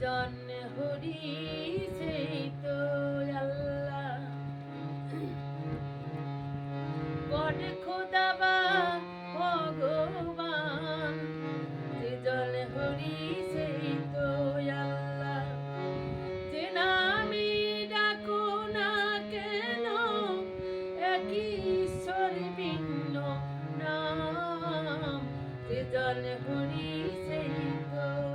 জন হরি, সেই তো আল্লাহ। গড খোদা বা ভগবান যে জন হরি, সেই তো আল্লাহ। না কেন, একই ঈশ্বর ভিন্ন নাম। যে জন হরি, সেই তো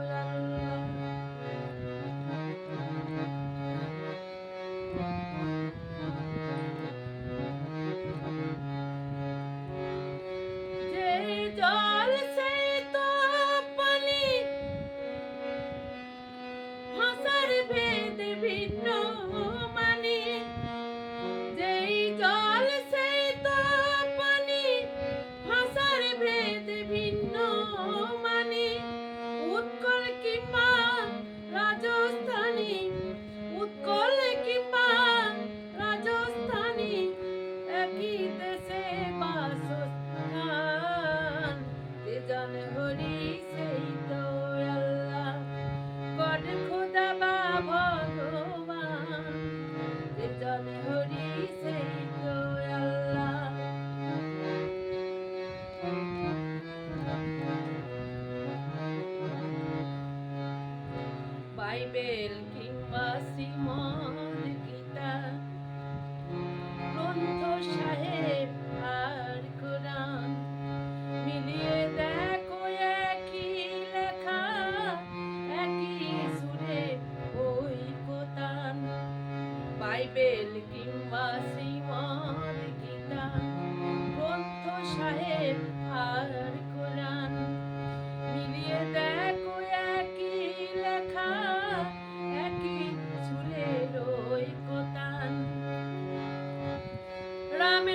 বাইবেল কিংবা শ্রীমদ গীতা গ্রন্থ সাহেব আর কোরআন মিলিয়ে দেখো একই লেখা একই সুরে ওই কোতান বাইবেল কিংবা শ্রীমদ গীতা গ্রন্থ সাহেব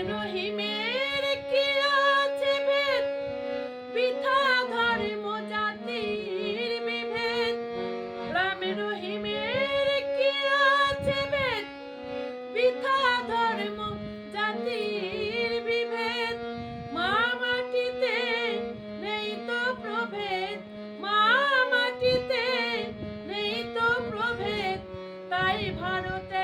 রহিমের কি আছে ভেদ? মা প্রভেদ। মা প্রভেদ। তাই ভারতে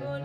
জন